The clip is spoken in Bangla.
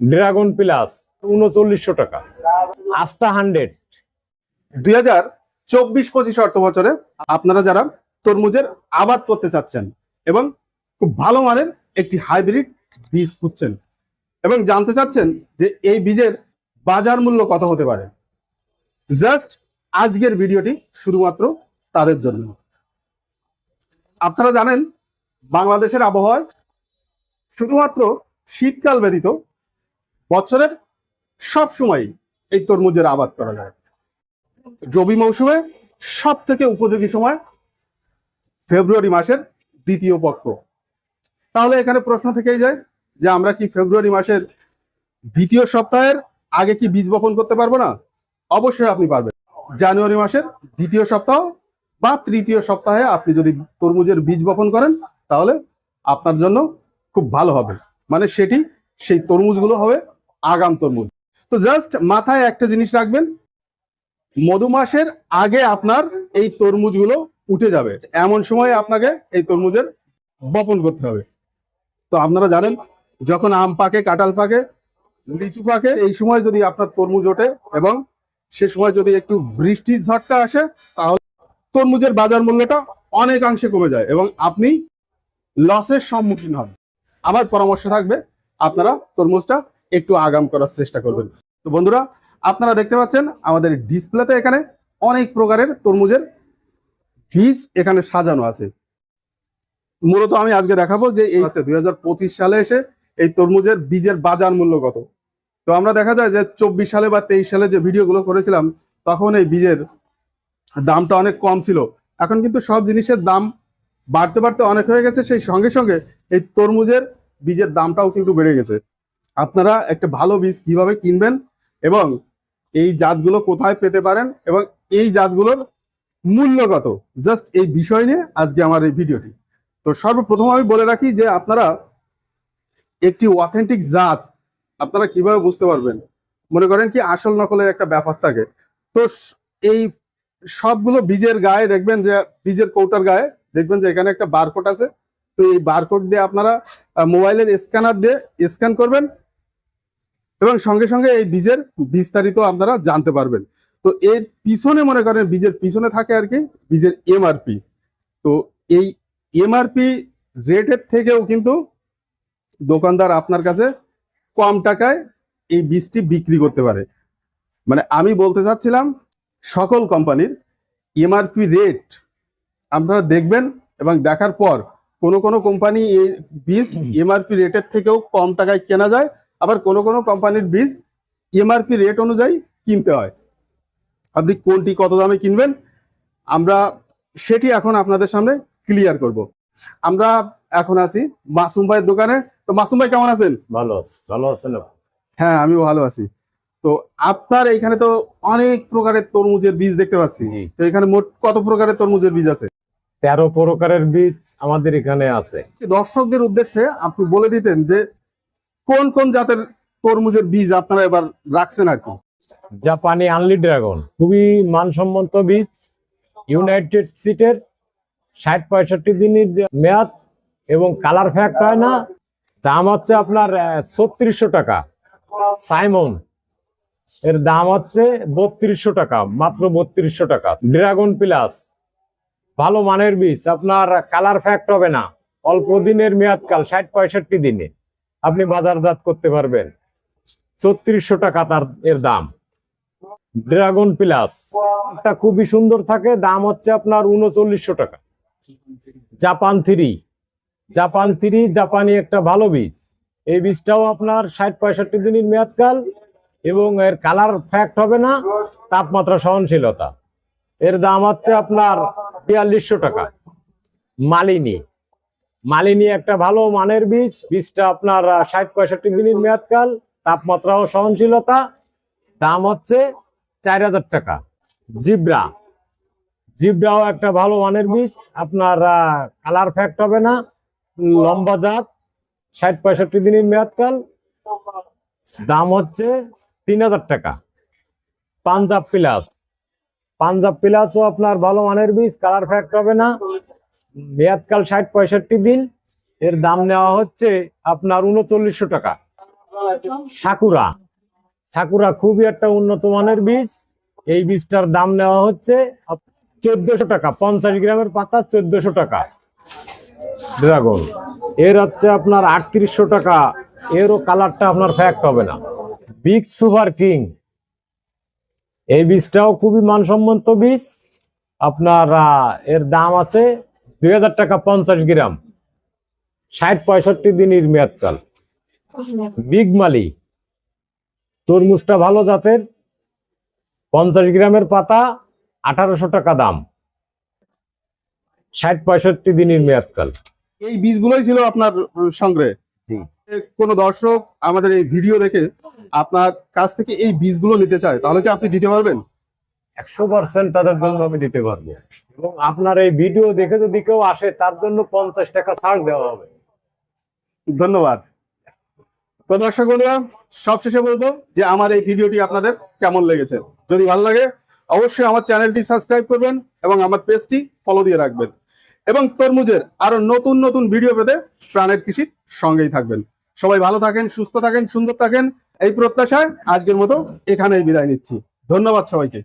ড্রাগন প্লাস উনচল্লিশশো টাকা। আস্তা হান্ড্রেড। দুই হাজার চব্বিশ পঁচিশ অর্থ বছরে আপনারা যারা তরমুজের আবাদ করতে চাচ্ছেন এবং খুব ভালো মানের একটি হাইব্রিড বীজ খুঁজছেন এবং জানতে চাচ্ছেন যে এই বীজের বাজার মূল্য কত হতে পারে, জাস্ট আজকের ভিডিওটি শুধুমাত্র তাদের জন্য। আপনারা জানেন, বাংলাদেশের আবহাওয়ায় শুধুমাত্র শীতকাল ব্যতীত বছরের সব সময় এই তরমুজের আবাদ করা যায়। রবি মৌসুমে সব থেকে উপযোগী সময় ফেব্রুয়ারি মাসের দ্বিতীয় পক্ষ। তাহলে এখানে প্রশ্ন থেকেই যায় যে আমরা কি ফেব্রুয়ারি মাসের দ্বিতীয় সপ্তাহের আগে কি বীজ বপন করতে পারব না? অবশ্যই আপনি পারবেন। জানুয়ারি মাসের দ্বিতীয় সপ্তাহ বা তৃতীয় সপ্তাহে আপনি যদি তরমুজের বীজ বপন করেন, তাহলে আপনার জন্য খুব ভালো হবে। মানে সেটি সেই তরমুজগুলো হবে আগাম তরমুজ। তো জাস্ট মাথায় একটা জিনিস রাখবেন মধু মাসের আগে আপনার এই তরমুজগুলো উঠে যাবে। এমন সময় আপনাকে এই তরমুজের বপন করতে হবে। তো আপনারা জানেন, যখন আম পাকে, কাঁঠাল পাকে, লিচু পাকে, এই সময় যদি আপনার তরমুজ ওঠে এবং সে সময় যদি একটু বৃষ্টির ঝড়টা আসে, তাহলে তরমুজের বাজার মূল্যটা অনেকাংশে কমে যায় এবং আপনি লসের সম্মুখীন হন। আমার পরামর্শ থাকবে, আপনারা তরমুজটা একটু আগাম করার চেষ্টা করবেন। তো বন্ধুরা, আপনারা দেখতে পাচ্ছেন, আমাদের ডিসপ্লেতে এখানে অনেক প্রকারের তরমুজের বীজ এখানে সাজানো আছে। মূলত আমি আজকে দেখাবো যে এই আছে দুই হাজার পঁচিশ সালে এসে এই তরমুজের বীজের বাজার মূল্য কত। তো আমরা দেখা যায় যে চব্বিশ সালে বা তেইশ সালে যে ভিডিওগুলো করেছিলাম, তখন এই বীজের দামটা অনেক কম ছিল। এখন কিন্তু সব জিনিসের দাম বাড়তে বাড়তে অনেক হয়ে গেছে, সেই সঙ্গে সঙ্গে এই তরমুজের বীজের দামটাও কিন্তু বেড়ে গেছে। আপনারা একটা ভালো বীজ কীভাবে কিনবেন এবং এই জাতগুলো কোথায় পেতে পারেন এবং এই জাতগুলোর মূল্য কত? জাস্ট এই বিষয় নিয়ে আজকে আমার এই ভিডিওটি। তো সর্বপ্রথম আমি বলে রাখি যে আপনারা একটি অথেন্টিক জাত আপনারা কীভাবে বুঝতে পারবেন? মনে করেন কি আসল নকলের একটা ব্যাপার থাকে। তো এই সবগুলো বীজের গায়ে দেখবেন যে, বীজের কৌটার গায়ে দেখবেন যে এখানে একটা বারকোড আছে। তো এই বারকোড দিয়ে আপনারা মোবাইলের স্ক্যানার দিয়ে স্ক্যান করবেন। এবং সঙ্গে সঙ্গে এই বীজের বিস্তারিত আপনারা জানতে পারবেন। তো এর পিছনে মনে করেন বীজের পিছনে থাকে আর কি, বীজের এমআরপি তো এই এমআরপি রেটের থেকেও কিন্তু দোকানদার আপনার কাছে কম টাকায় এই বীজটি বিক্রি করতে পারে। মানে আমি বলতে চাচ্ছিলাম, সকল কোম্পানির এমআরপি রেট আপনারা দেখবেন এবং দেখার পর কোন কোন কোম্পানি এই বীজ এমআরপি রেটের থেকেও কম টাকায় কেনা যায়। আবার কোন কোন কোম্পানির বীজ এমআরপি রেট অনুযায়ী কিনতে হয়। আপনি কোনটি কত দামে কিনবেন আমরা সেটি এখন আপনাদের সামনে ক্লিয়ার করব। আমরা এখন আছি মাসুম ভাইয়ের দোকানে। তো মাসুম ভাই কেমন আছেন? ভালো ভালো আছেন হ্যাঁ আমিও ভালো আছি। তো আপনার এখানে তো অনেক প্রকারের তরমুজের বীজ দেখতে পাচ্ছি। তো এখানে মোট কত প্রকারের তরমুজের বীজ আছে? তেরো প্রকারের বীজ আমাদের এখানে আছে। দর্শকদের উদ্দেশ্যে আপনি বলে দিতেন যে কোন কোন জাতের তরমুজের বীজ আপনারা এবার রাখছেন আর কি? জাপানি আনলি ড্রাগন, খুবই মানসম্মত বীজ ইউনাইটেড সিটের ষাট পঁয়ষট্টি দিনের মেয়াদ এবং কালার ফ্যাক্ট হয় না। দাম হচ্ছে আপনার ছত্রিশশো টাকা। সাইমন এর দাম হচ্ছে বত্রিশশো টাকা, মাত্র বত্রিশশো টাকা। ড্রাগন প্লাস ভালো মানের বীজ, আপনার কালার ফ্যাক্ট হবে না। অল্প দিনের মেয়াদকাল, ষাট পঁয়ষট্টি দিনে। আপনি বাজারজাত করতে পারবেন। ছত্রিশশো টাকা তার এর দাম। ড্রাগন প্লাস এটা খুবই সুন্দর থাকে, দাম হচ্ছে আপনার উনচল্লিশশো টাকা। জাপান থ্রি জাপান থ্রি জাপানি একটা ভালো বীজ। এই বীজটাও আপনার ষাট পঁয়ষট্টি দিনের মেয়াদকাল এবং এর কালার ফ্যাক্ট হবে না, তাপমাত্রা সহনশীলতা। এর দাম হচ্ছে আপনার বিয়াল্লিশশো টাকা। মালিনী। মালিনী একটা ভালো মানের বীজ, বীজটা আপনার ষাট, পঁয়ষট্টি দিনের মেয়াদকাল তাপমাত্রা ও সহনশীলতা, দাম হচ্ছে চার হাজার টাকা। জিব্রা। জিব্রাও একটা ভালো মানের বীজ, আপনার কালার ফ্যাক্ট হবে না, লম্বা জাত, ষাট, পঁয়ষট্টি দিনের মেয়াদকাল, দাম হচ্ছে তিন হাজার টাকা। পাঞ্জাব প্লাস। পাঞ্জাব প্লাসও আপনার ভালো মানের বীজ, কালার ফ্যাক্ট হবে না মেয়াদকাল ষাট পঁয়ষট্টি দিন, এর দাম নেওয়া হচ্ছে আপনার উনচল্লিশশো টাকা। সাকুরা সাকুরা খুবই একটা উন্নত মানের বীজ। এই বীজটার দাম নেওয়া হচ্ছে চোদ্দশো টাকা, পঞ্চাশ গ্রামের পাতা চোদ্দশো টাকা। ড্রাগন, এর হচ্ছে আপনার আটত্রিশশো টাকা। এরও কালারটা আপনার ফ্যাক্ট হবে না। বিগ সুপার কিং, এই বীজটাও খুবই মানসম্মত বীজ। আপনার এর দাম আছে দুই হাজার টাকা পঞ্চাশ গ্রাম। ষাট পঁয়ষট্টি দিনের মেয়াদকাল। বিগ মালি। তরমুজটা ভালো জাতের। পঞ্চাশ গ্রামের পাতা আঠারোশো টাকা দাম। ষাট পঁয়ষট্টি দিনের মেয়াদকাল। এই বীজগুলোই ছিল আপনার সংগ্রহে। কোনো দর্শক আমাদের এই ভিডিও দেখে আপনার কাছ থেকে এই বীজগুলো নিতে চায় তাহলে কি আপনি দিতে পারবেন? একশো পার্সেন্ট তাদের জন্য আমি দিতে পারব। এবং আপনার এই ভিডিও দেখে যদি কেউ আসে, তার জন্য পঞ্চাশ টাকা ছাড় দেওয়া হবে। ধন্যবাদ। তো দর্শক বন্ধুরা, সবশেষে বলব যে আমার এই ভিডিওটি আপনাদের কেমন লেগেছে? যদি ভালো লাগে, অবশ্যই আমার চ্যানেলটি সাবস্ক্রাইব করবেন এবং আমার পেজটি ফলো দিয়ে রাখবেন। এবং তরমুজের আরও নতুন নতুন ভিডিও পেতে প্রাণের কৃষির সঙ্গেই থাকবেন। সবাই ভালো থাকেন, সুস্থ থাকেন, সুন্দর থাকেন। এই প্রত্যাশায় আজকের মতো এখানেই বিদায় নিচ্ছি। ধন্যবাদ সবাইকে।